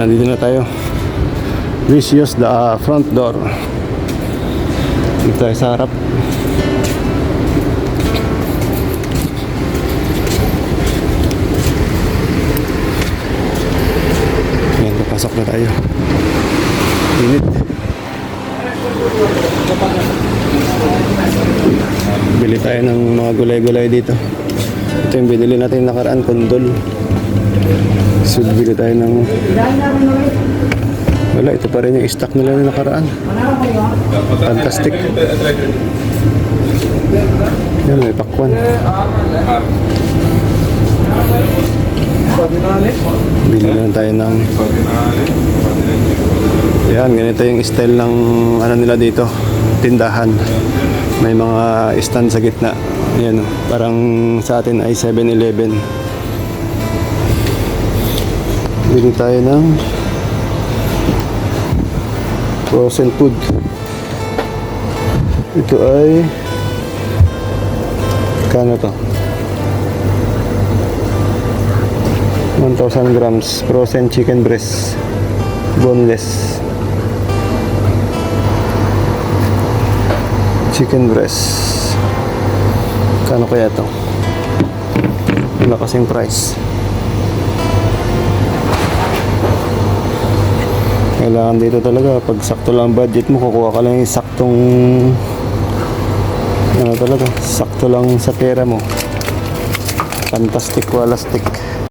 nandito na tayo. Please use the uh, front door. Dito tayo sa harap. Ayan, papasok na tayo. Init. Bili tayo ng mga gulay-gulay dito. Ito yung binili natin nakaraan, kondol. So, bili tayo ng... Wala, ito pa rin yung stock nila na nakaraan. Fantastic. Yan, may pakwan. Bili lang tayo ng... Yan, ganito yung style ng ano nila dito, tindahan. May mga stand sa gitna. Yan, parang sa atin ay 7-Eleven. Bili tayo ng frozen food. Ito ay kano to? 1,000 grams. Frozen chicken breast. Boneless. Chicken breast. Kano kaya to? Wala kasing price kailangan dito talaga. Pag sakto lang budget mo kukuha ka lang yung saktong ano talaga sakto lang sa pera mo. Fantastic wala stick